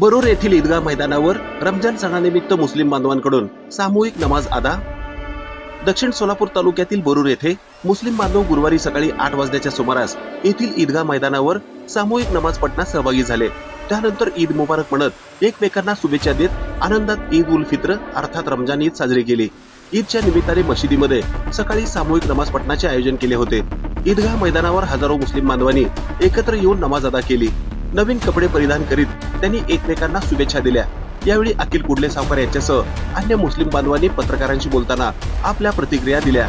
बरोर येथील ईदगाह मैदानावर रमजान सणानिमित्त मुस्लिम बांधवांकडून सामूहिक नमाज अदा. दक्षिण सोलापूर तालुक्यातील बरूर येथे मुस्लिम बांधव गुरुवारी सकाळी आठ वाजण्याच्या सुमारास येथील ईदगाह मैदानावर सामूहिक नमाज पठणात सहभागी झाले. त्यानंतर ईद मुबारक म्हणत एकमेकांना शुभेच्छा देत आनंदात ईद उल फित्र अर्थात रमजान ईद साजरी केली. ईदच्या निमित्ताने मशिदीमध्ये सकाळी सामूहिक नमाज पठणाचे आयोजन केले होते. ईदगाह मैदानावर हजारो मुस्लिम बांधवांनी एकत्र येऊन नमाज अदा केली. नवीन कपडे परिधान करीत त्यांनी एकमेकांना शुभेच्छा दिल्या. यावेळी अखिल कुडले सावकार यांच्यासह अन्य मुस्लिम बांधवांनी पत्रकारांशी बोलताना आपल्या प्रतिक्रिया दिल्या.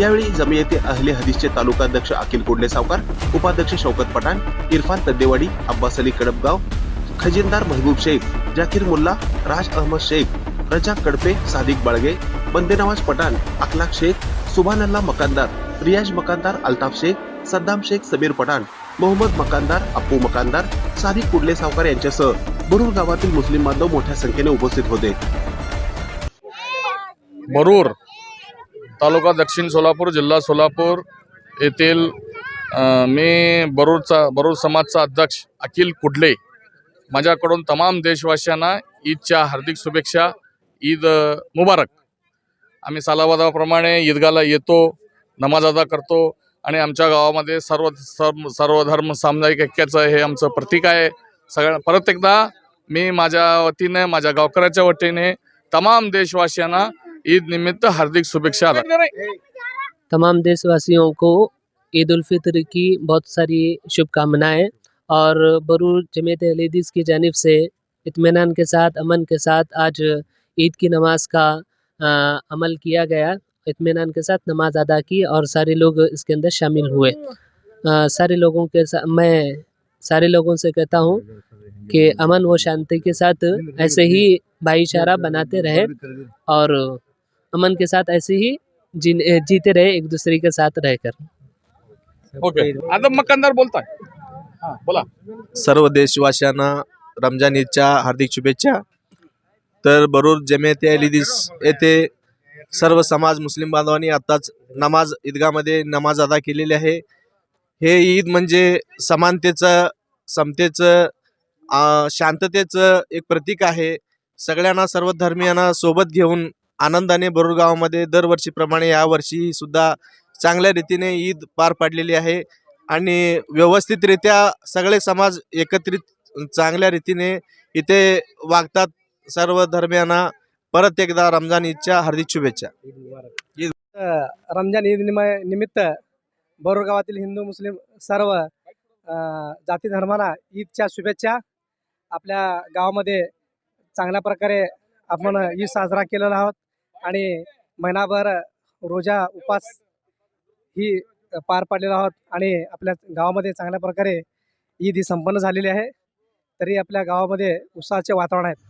यावेळी जमियते अहले हदीसचे तालुकाध्यक्ष अखिल कुडले सावकार उपाध्यक्ष शौकत पठाण इरफान तद्देवाडी अब्बास अली कडपगाव खजिनदार महबूब शेख जाकीर मुल्ला राज अहमद शेख रजाक कडपे सादिक बाळगे बंदेनवाज पठाण अखलाक शेख सुभानल्ला मकानदार रियाज मकानदार अल्ताफ शेख सद्दाम शेख समीर पठाण मोहम्मद मकानदार अप्पू मकानदार सादिक कुडले सावकार यांच्यासह बरूर गावातील मुस्लिम बांधव मोठ्या संख्येने उपस्थित होते. बरूर तालुका दक्षिण सोलापूर जिल्हा सोलापूर येथील मी बरूरचा बरूर समाजचा अध्यक्ष अखिल कुडले. माझ्याकडून तमाम देशवासियांना ईदच्या हार्दिक शुभेच्छा ईद मुबारक. आम्ही सालावादाप्रमाणे ईदगाला येतो नमाज अदा करतो आणि आमच्या गावामध्ये सर्व सर्व सर्व धर्म सामुदायिक ऐक्याचं हे आमचं प्रतीक आहे. सगळ्या परत एकदा मी माझ्या वतीने माझ्या गावकऱ्याच्या वतीने तमाम देशवासियांना ईद निमित्त हार्दिक शुभेच्छा तमाम देशवासियों को ईद उल फितर की बहुत सारी शुभकामनाएं और बरूर जमीयत हदीस की जानब से इतमान के साथ अमन के साथ आज ईद की नमाज का आ, अमल किया गया। इत्मीनान के साथ नमाज़ अदा की और सारे लोग इसके अंदर शामिल हुए। अ, सारे लोगों के साथ मैं सारे लोगों से कहता हूँ कि अमन व शांति के साथ ऐसे ही भाईचारा बनाते रहे और अमन के साथ ऐसे ही जीन जीते रहे एक दूसरे के साथ रहकर। ओके आता मकानदार बोलताय हा। बोला। सर्व देशवासियांना रमज़ान ईदच्या हार्दिक शुभेच्छा. तर बरूर जमियत अलिदिस येथे सर्व समाज मुस्लिम बांधवांनी आत्ताच नमाज ईदगामध्ये नमाज अदा केलेली आहे. हे ईद म्हणजे समानतेचं समतेचं शांततेचं एक प्रतीक आहे. सगळ्यांना सर्व धर्मियांना सोबत घेऊन आनंदाने बरूर गावामध्ये दरवर्षीप्रमाणे यावर्षी सुद्धा चांगल्या रीतीने ईद पार पाडलेली आहे आणि व्यवस्थितरित्या सगळे समाज एकत्रित चांगल्या रीतीने इथे वागतात. सर्व धर्मियांना परत एकदा रमजान ईदच्या हार्दिक शुभेच्छा. रमजान ईद निम- निमित्त बरोर गावातील हिंदू मुस्लिम सर्व जाती धर्माला ईदच्या शुभेच्छा. आपल्या गावामध्ये चांगल्या प्रकारे आपण ईद साजरा केलेला आहोत आणि महिनाभर रोजा उपास ही पार पाडलेला आहोत आणि आपल्या गावामध्ये चांगल्या प्रकारे ईद ही संपन्न झालेली आहे. तरी आपल्या गावामध्ये उत्साहाचे वातावरण आहे.